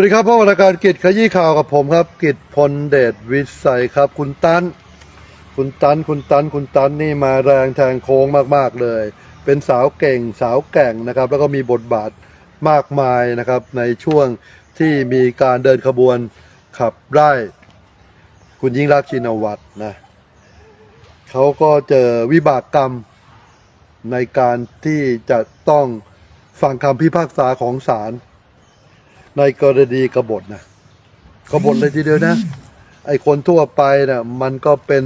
วัสดีครับพ่อวรรณการกิจขยี้ข่าวกับผมครับ กิจพลเดชวิสัยครับ คุณตันคุณตันคุณตันคุณตันนี่มาแรงแทงโค้งมากๆเลย เป็นสาวเก่งสาวแกร่งนะครับ แล้วก็มีบทบาทมากมายนะครับ ในช่วงที่มีการเดินขบวนขับไล่คุณยิ่งรักชินวัตรนะเขาก็เจอวิบากกรรมในการที่จะต้องฟังคำพิพากษาของศาล ในกรณีกบฏนะกบฏเลยทีเดียวนะ ไอคนทั่วไปนะ่ะมันก็เป็น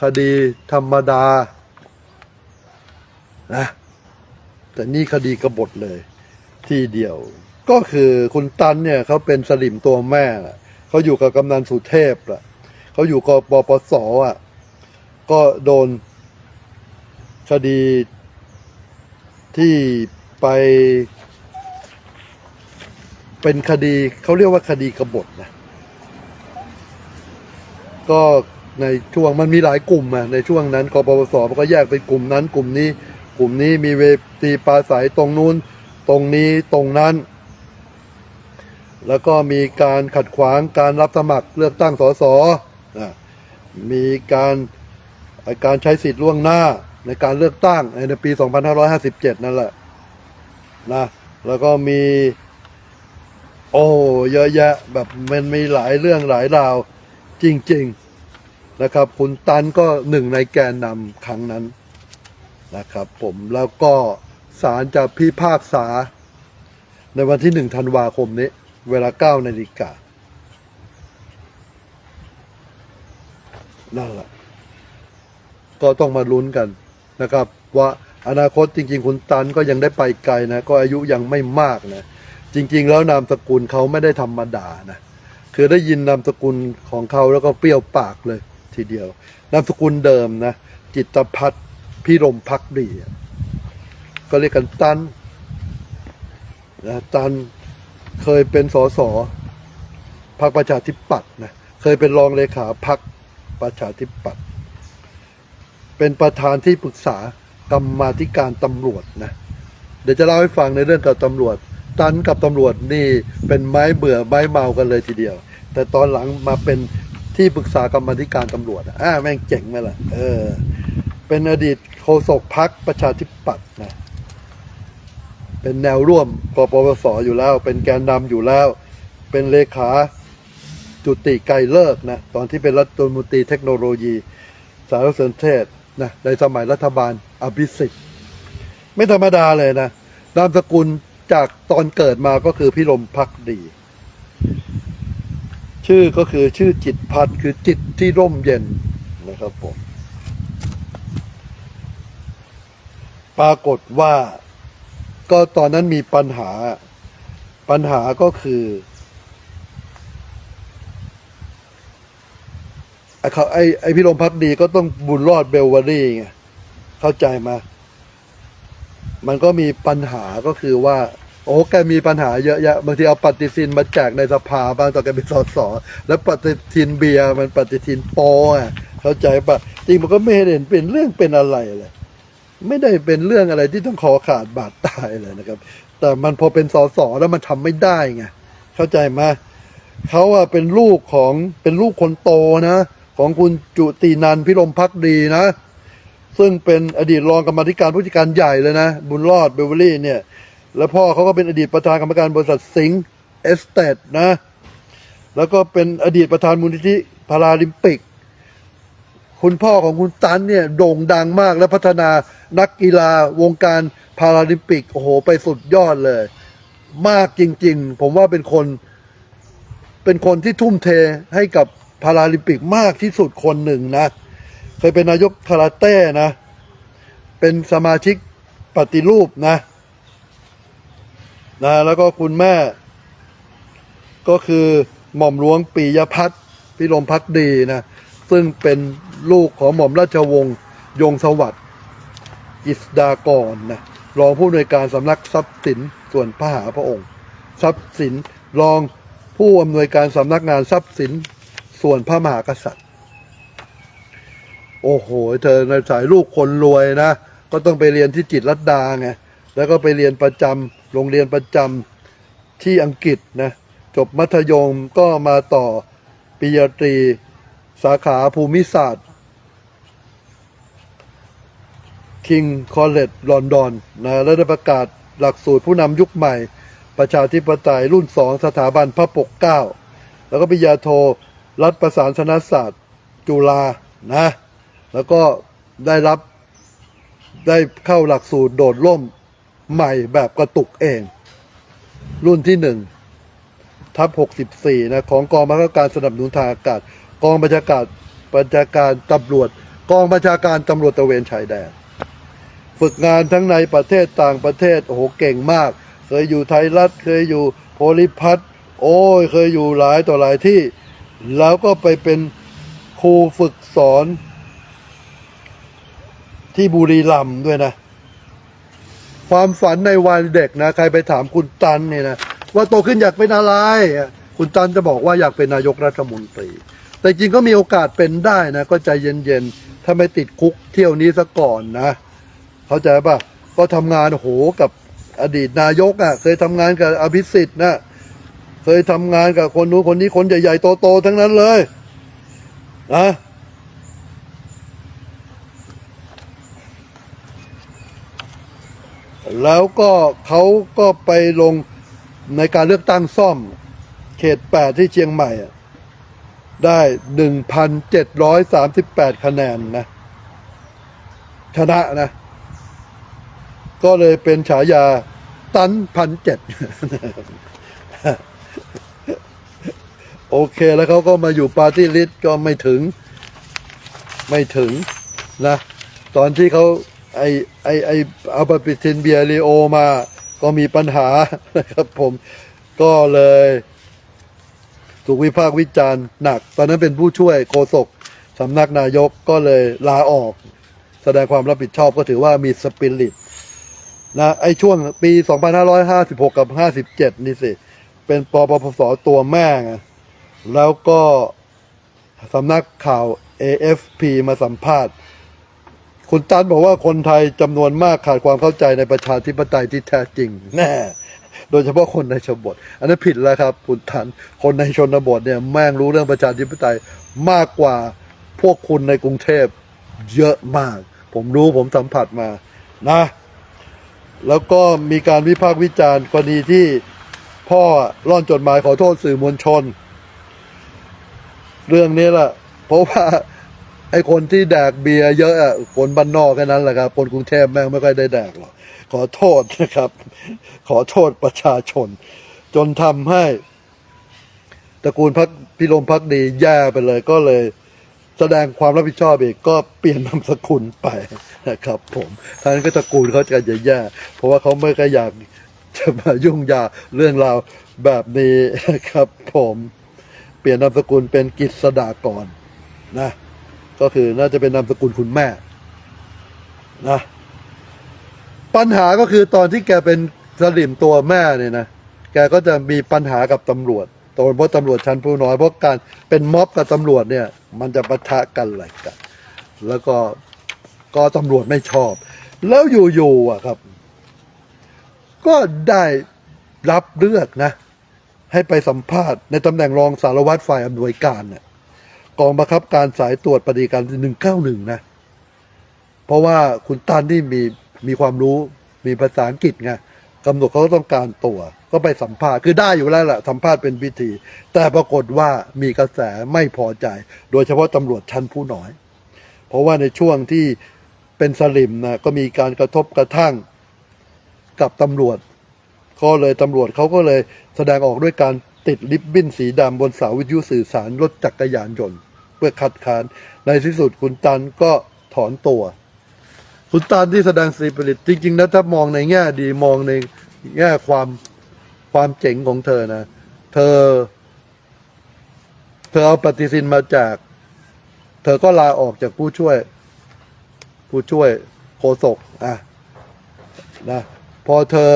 คดีธรรมดานะแต่นี่คดีกบฏเลย ที่เดียว ก็คือคุณตันเนี่ยเขาเป็นสลิมตัวแม่นะเขาอยู่กับกำนันสุเทพล่ะเขาอยู่กับปปสอะ ก็โดนคดีที่ไป เป็นคดีเขาเรียกว่าคดีกบฏนะก็ในช่วงมันมีหลายกลุ่มอะในช่วงนั้นกปปสมันก็แยกเป็นกลุ่มนั้น กลุ่มนี้ กลุ่มนี้มีเวทีปราศัยตรงนู้น ตรงนี้ตรงนั้น แล้วก็มีการขัดขวางการรับสมัครเลือกตั้งสสอะมีการการใช้สิทธิ์ล่วงหน้าในการเลือกตั้งในปี 2557 นั่นแหละนะแล้วก็มี โอ้เยอะแยะแบบมันมีหลายเรื่องหลายราวจริง ๆนะครับ คุณตันก็หนึ่งในแกนนำครั้งนั้นนะครับ ผมแล้วก็ศาลจะพิพากษา ในวันที่หนึ่งธันวาคมนี้ เวลาเก้านาฬิกานั่นแหละก็ต้องมาลุ้นกันนะครับ ว่าอนาคตจริง ๆ คุณตันก็ยังได้ไปไกลนะ ก็อายุยังไม่มากนะ จริง ๆ แล้วนามสกุลเขาไม่ได้ธรรมดานะคือได้ยินนามสกุลของเขาแล้วก็เปรี้ยวปากเลยทีเดียวนามสกุลเดิมนะจิตพัฒพิรมพักดีก็เรียกกันตันนะตันเคยเป็นสสพรรคประชาธิปัตย์นะเคยเป็นรองเลขาพรรคประชาธิปัตย์เป็นประธานที่ปรึกษากรรมาธิการตำรวจนะเดี๋ยวจะเล่าให้ฟังในเรื่องกับตำรวจ ตันกับตำรวจนี่เป็นไม้เบื่อไม้เมากันเลยทีเดียว แต่ตอนหลังมาเป็นที่ปรึกษากรรมธิการตำรวจอ่าแม่งเจ๋งไหมล่ะเออ เป็นอดีตโฆษกพักประชาธิปัตย์นะเป็นแนวร่วมกปปสอยู่แล้ว เป็นแกนนำอยู่แล้ว เป็นเลขาจุติไกรเลิกนะตอนที่เป็นรัฐมนตรีเทคโนโลยี สารสนเทศนะในสมัยรัฐบาลอภิสิทธิ์ ไม่ธรรมดาเลยนะนามสกุล จากตอนเกิดมาก็คือพิรมพักดี ชื่อก็คือชื่อจิตพันธ์คือจิตที่ร่มเย็นนะครับผมปรากฏว่าก็ตอนนั้นมีปัญหา ปัญหาก็คือไอ้เขาไอ้ไอพิรมพักดีก็ต้องบุญรอดเบลวารี่ไงเข้าใจมา มันก็มีปัญหาก็คือว่า โอ้แกมีปัญหาเยอะแยะบางทีเอาปฏิทินมาแจกในสภาบ้างตอนแกเป็นสสแล้วปฏิทินเบียร์มันปฏิทินโปอะเข้าใจปะจริงมันก็ไม่เห็นเป็นเรื่องเป็นอะไรเลยไม่ได้เป็นเรื่องอะไรที่ต้องคอขาดบาดตายเลยนะครับ แต่มันพอเป็นสสแล้วมันทำไม่ได้ไงเข้าใจไหมเขาอะเป็นลูกของเป็นลูกคนโตนะ ของคุณจุตินันพิรมพักดีนะ ซึ่งเป็นอดีตรองกรรมาธิการผู้จัดการใหญ่เลยนะ บุญรอดเบเวอรี่เนี่ย แล้วพ่อเขาก็เป็นอดีตประธานกรรมการบริษัทสิงห์เอสเตดนะ แล้วก็เป็นอดีตประธานมูลนิธิพาราลิมปิก คุณพ่อของคุณตันเนี่ยโด่งดังมากและพัฒนานักกีฬาวงการพาราลิมปิกโอ้โหไปสุดยอดเลย มากจริง ๆ ผมว่าเป็นคนเป็นคนที่ทุ่มเทให้กับพาราลิมปิกมากที่สุดคนหนึ่งนะ เคยเป็นนายกคาราเต้นะ เป็นสมาชิกปฏิรูปนะ นะ แล้วก็คุณแม่ ก็คือหม่อมหลวงปียพัฒน์พิรมพักดีนะ ซึ่งเป็นลูกของหม่อมราชวงศ์ยงสวัสดิ์กิสดากรนะ รองผู้อำนวยการสำนักทรัพย์สินส่วนพระมหาพระองค์ ทรัพย์สินรองผู้อำนวยการสำนักงานทรัพย์สินส่วนพระมหากษัตริย์ โอ้โห เธอในสายลูกคนรวยนะ ก็ต้องไปเรียนที่จิตรลดดาไง แล้วก็ไปเรียนประจำโรงเรียนประจำที่อังกฤษนะ จบมัธยมก็มาต่อปริญญาตรีสาขาภูมิศาสตร์ King College ลอนดอนนะและได้ประกาศหลักสูตรผู้นำยุคใหม่ ประชาธิปไตยรุ่นสองสถาบันพระปกเก้า แล้วก็ปริญญาโทรัฐประสานชนศาสตร์ จุฬานะ แล้วก็ได้รับได้เข้าหลักสูตรโดดร่มใหม่แบบกระตุกเอง รุ่นที่หนึ่งทับ64 นะ ของกองบัญชาการสนับสนุนทางอากาศ กองบัญชาการบัญชาการตำรวจ กองบัญชาการตำรวจตะเวนชายแดน ฝึกงานทั้งในประเทศต่างประเทศ โอ้โห เก่งมาก เคยอยู่ไทยรัฐ เคยอยู่โพลิพัทโอ้ย เคยอยู่หลายต่อหลายที่ แล้วก็ไปเป็นครูฝึกสอน ที่บุรีรัมย์ด้วยนะ ความฝันในวัยเด็กนะ ใครไปถามคุณตันเนี่ยนะว่าโตขึ้นอยากเป็นอะไร คุณตันจะบอกว่าอยากเป็นนายกรัฐมนตรี แต่จริงก็มีโอกาสเป็นได้นะ ก็ใจเย็นๆ ถ้าไม่ติดคุกเที่ยวนี้ซะก่อนนะ เข้าใจป่ะก็ทำงานโหกับอดีตนายกอะ เคยทำงานกับอภิสิทธิ์นะเคยทำงานกับคนนู้นคนนี้คนใหญ่ๆโตๆทั้งนั้นเลยนะ แล้วก็เขาก็ไปลงในการเลือกตั้งซ่อม เขตแปดที่เชียงใหม่ ได้หนึ่งพันเจ็ดร้อยสามสิบแปดคะแนนนะ ชนะนะ ก็เลยเป็นฉายาตันพันเจ็ดโอเคแล้วเขาก็มาอยู่ปาร์ตี้ลิสต์ก็ไม่ถึง ไม่ถึงนะ ตอนที่เขา ไอไอไอเอาปฏิทินเบียริโอมา ก็มีปัญหานะครับผมก็เลย ถูกวิพากษ์วิจารณ์หนัก ตอนนั้นเป็นผู้ช่วยโฆษกสำนักนายกก็เลยลาออก แสดงความรับผิดชอบก็ถือว่ามีสปิริตนะไอช่วงปี 2556 กับ 57 นี่สิ เป็นปปพสตัวแม่งแล้วก็สำนักข่าว AFP มาสัมภาษณ์ คุณตันบอกว่าคนไทยจำนวนมากขาดความเข้าใจในประชาธิปไตยที่แท้จริง แน่ โดยเฉพาะคนในชนบท อันนั้นผิดแล้วครับ คุณตัน คนในชนบทเนี่ยแม่งรู้เรื่องประชาธิปไตยมากกว่าพวกคุณในกรุงเทพเยอะมาก ผมรู้ผมสัมผัสมานะ แล้วก็มีการวิพากษ์วิจารณ์กรณีที่พ่อร่อนจดหมายขอโทษสื่อมวลชน เรื่องนี้แหละเพราะว่า ไอ้คนที่แดกเบียร์เยอะอะคนบ้านนอกแค่นั้นแหละครับ คนกรุงเทพแม่งไม่ค่อยได้แดกหรอกขอโทษนะครับ ขอโทษประชาชน จนทำให้ตระกูลพักพิรมพักดีแย่ไปเลยก็เลยแสดงความรับผิดชอบอีกก็เปลี่ยนนามสกุลไปนะครับ ผมท่านก็ตระกูลเขาจะแย่เพราะว่าเขาไม่ก็อยากจะมายุ่งยากเรื่องราวแบบนี้นะครับ ผม เปลี่ยนนามสกุลเป็นกิจสดากรนะ ก็คือน่าจะเป็นนามสกุลคุณแม่นะปัญหาก็คือตอนที่แกเป็นสลิมตัวแม่เนี่ยนะแกก็จะมีปัญหากับตำรวจตอนเพราะตำรวจชั้นผู้น้อยเพราะการเป็นม็อบกับตำรวจเนี่ย มันจะปะทะกันอะไรกัน แล้วก็ก็ตำรวจไม่ชอบ แล้วอยู่ๆอะครับ ก็ได้รับเลือกนะ ให้ไปสัมภาษณ์ในตำแหน่งรองสารวัตรฝ่ายอำนวยการเนี่ย กองบังคับการสายตรวจปฏิการหนึ่งเก้าหนึ่งนะ เพราะว่าคุณตันนี่มีมีความรู้มีภาษาอังกฤษไงกำหนดเขาก็ต้องการตัว ก็ไปสัมภาษณ์คือได้อยู่แล้วแหละสัมภาษณ์เป็นพิธี แต่ปรากฏว่ามีกระแสไม่พอใจ โดยเฉพาะตำรวจชั้นผู้น้อย เพราะว่าในช่วงที่เป็นสลิมนะก็มีการกระทบกระทั่งกับตำรวจ ก็เลยตำรวจเขาก็เลยแสดงออกด้วยการติดริบบิ้นสีดำบนเสาวิทยุสื่อสารรถจักรยานยนต์ เพื่อคัดค้าน ในที่สุดคุณตันก็ถอนตัว คุณตันที่แสดงสีผลิตจริงๆนะถ้ามองในแง่ดีมองในแง่ความความเจ๋งของเธอนะ เธอ เธอเอาปฏิทินมาจาก เธอก็ลาออกจากผู้ช่วย ผู้ช่วยโฆษกอะนะพอเธอ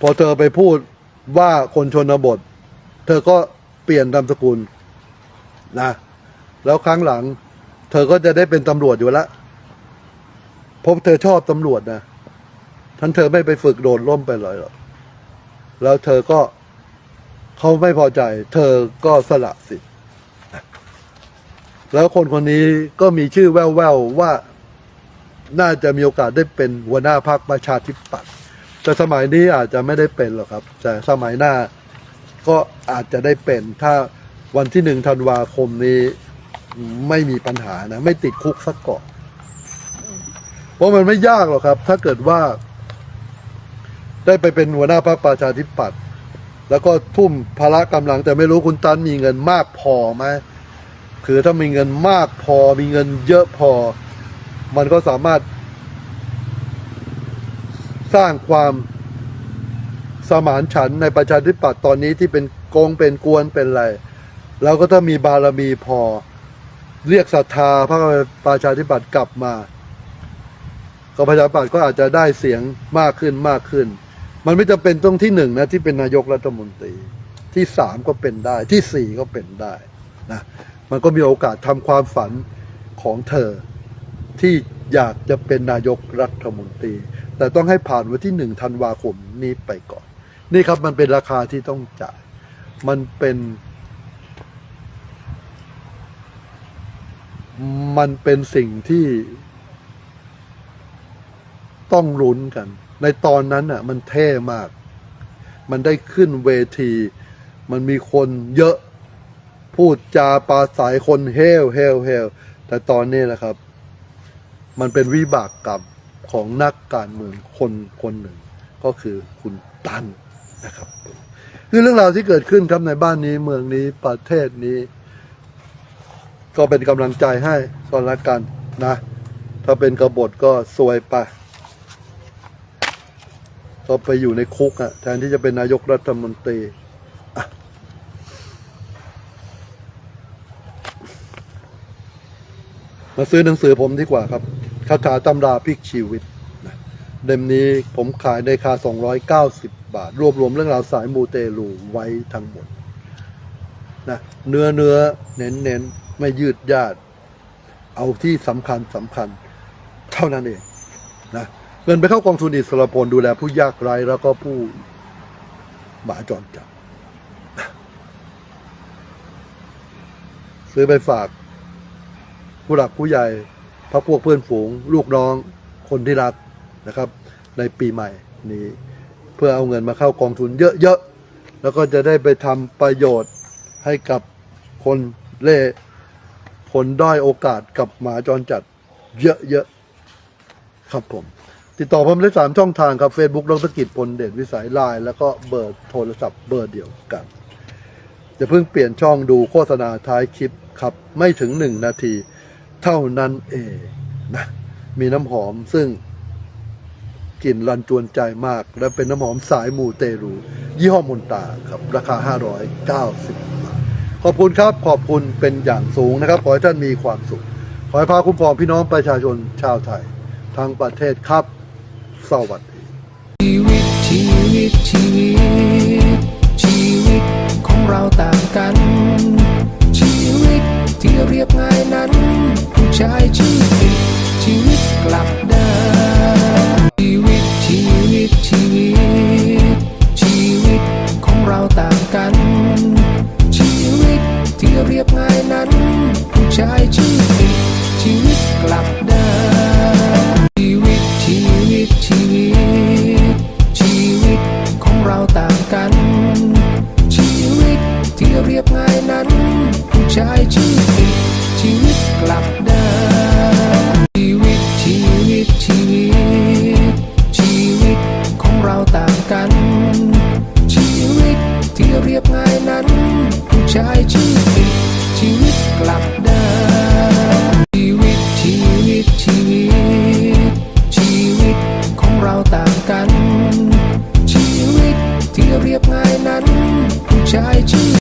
พอเธอไปพูดว่าคนชนบท เธอก็เปลี่ยนนามสกุลนะแล้วครั้งหลัง เธอก็จะได้เป็นตำรวจอยู่แล้วเพราะเธอชอบตำรวจนะท่านเธอไม่ไปฝึกโดดร่มไปเลยหรอกแล้วเธอก็เขาไม่พอใจ เธอก็สละสิทธิ์แล้วคนคนนี้ก็มีชื่อแว่วๆว่าน่าจะมีโอกาสได้เป็นหัวหน้าพรรคประชาธิปัตย์แต่สมัยนี้อาจจะไม่ได้เป็นหรอกครับ แต่สมัยหน้า ก็อาจจะได้เป็นถ้าวันที่หนึ่งธันวาคมนี้ไม่มีปัญหานะ ไม่ติดคุกสักก่อนเพราะมันไม่ยากหรอกครับ ถ้าเกิดว่า ได้ไปเป็นหัวหน้าพรรคประชาธิปัตย์แล้วก็ทุ่มพละกำลัง แต่ไม่รู้คุณตันมีเงินมากพอไหมคือถ้ามีเงินมากพอมีเงินเยอะพอ มันก็สามารถ สร้างความ สมานฉันในประชาธิปัตย์ตอนนี้ที่เป็นโกงเป็นกวนเป็นอะไรแล้วก็ถ้ามีบารมีพอ เรียกศรัทธาพระประชาธิปัตย์กลับมาก็ประชาธิปัตย์ก็อาจจะได้เสียงมากขึ้นมากขึ้น มันไม่จำเป็นต้องที่หนึ่งนะที่เป็นนายกรัฐมนตรีที่สามก็เป็นได้ที่สี่ก็เป็นได้นะมันก็มีโอกาสทำความฝันของเธอ ที่อยากจะเป็นนายกรัฐมนตรี แต่ต้องให้ผ่านวันที่หนึ่งธันวาคมนี้ไปก่อน นี่ครับมันเป็นราคาที่ต้องจ่าย มันเป็น มันเป็นสิ่งที่ต้องลุ้นกัน ในตอนนั้นอะ มันเท่มาก มันได้ขึ้นเวที มันมีคนเยอะ พูดจาปาศัยคนเฮลเฮลเฮลแต่ตอนนี้นะครับ มันเป็นวิบากกรรมของนักการเมืองคนคนหนึ่ง ก็คือคุณตัน นะครับ คือเรื่องราวที่เกิดขึ้นครับในบ้านนี้เมืองนี้ประเทศนี้ ก็เป็นกำลังใจให้ก็แล้วกันนะ ถ้าเป็นกบฏก็ซวยไปก็ไปอยู่ในคุกอะแทนที่จะเป็นนายกรัฐมนตรีมาซื้อหนังสือผมดีกว่าครับคาถาตำราพลิกชีวิตเล่มนี้ผมขายในราคา290 บาท รวบรวมเรื่องราวสายมูเตลูไว้ทั้งหมดนะเนื้อเนื้อเน้นเน้นไม่ยืดยาดเอาที่สำคัญสำคัญ เท่านั้นเองนะเงินไปเข้ากองทุนอิสระพลดูแลผู้ยากไร้แล้วก็ผู้หมาจรจัดซื้อไปฝาก ผู้หลักผู้ใหญ่พักพวกเพื่อนฝูง ลูกน้องคนที่รักนะครับ ในปีใหม่นี้ เพื่อเอาเงินมาเข้ากองทุนเยอะๆ แล้วก็จะได้ไปทำประโยชน์ให้กับคนเล่คนด้อยโอกาสกับหมาจรจัดเยอะๆ ครับผม ติดต่อผมได้สามช่องทางครับ Facebook ดรกิจพลเด่นวิสัยไลน์แล้วก็เบอร์โทรศัพท์เบอร์เดียวกันจะเพิ่งเปลี่ยนช่องดูโฆษณาท้ายคลิปครับ ไม่ถึงหนึ่งนาที เท่านั้นเองนะมีน้ำหอมซึ่ง กลิ่นรันจวนใจมาก และเป็นน้ำหอมสายมูเตรู ยี่ห้อมนตาครับราคา 590 บาท ขอบคุณครับขอบคุณเป็นอย่างสูงนะครับ ขอให้ท่านมีความสุข ขอให้พาคุ้มครองพี่น้องประชาชนชาวไทย ทั้งประเทศครับ สวัสดีชีวิตชีวิตชีวิตชีวิตของเราต่างกัน ชีวิตที่เรียบง่ายนั้นผู้ชายชีวิต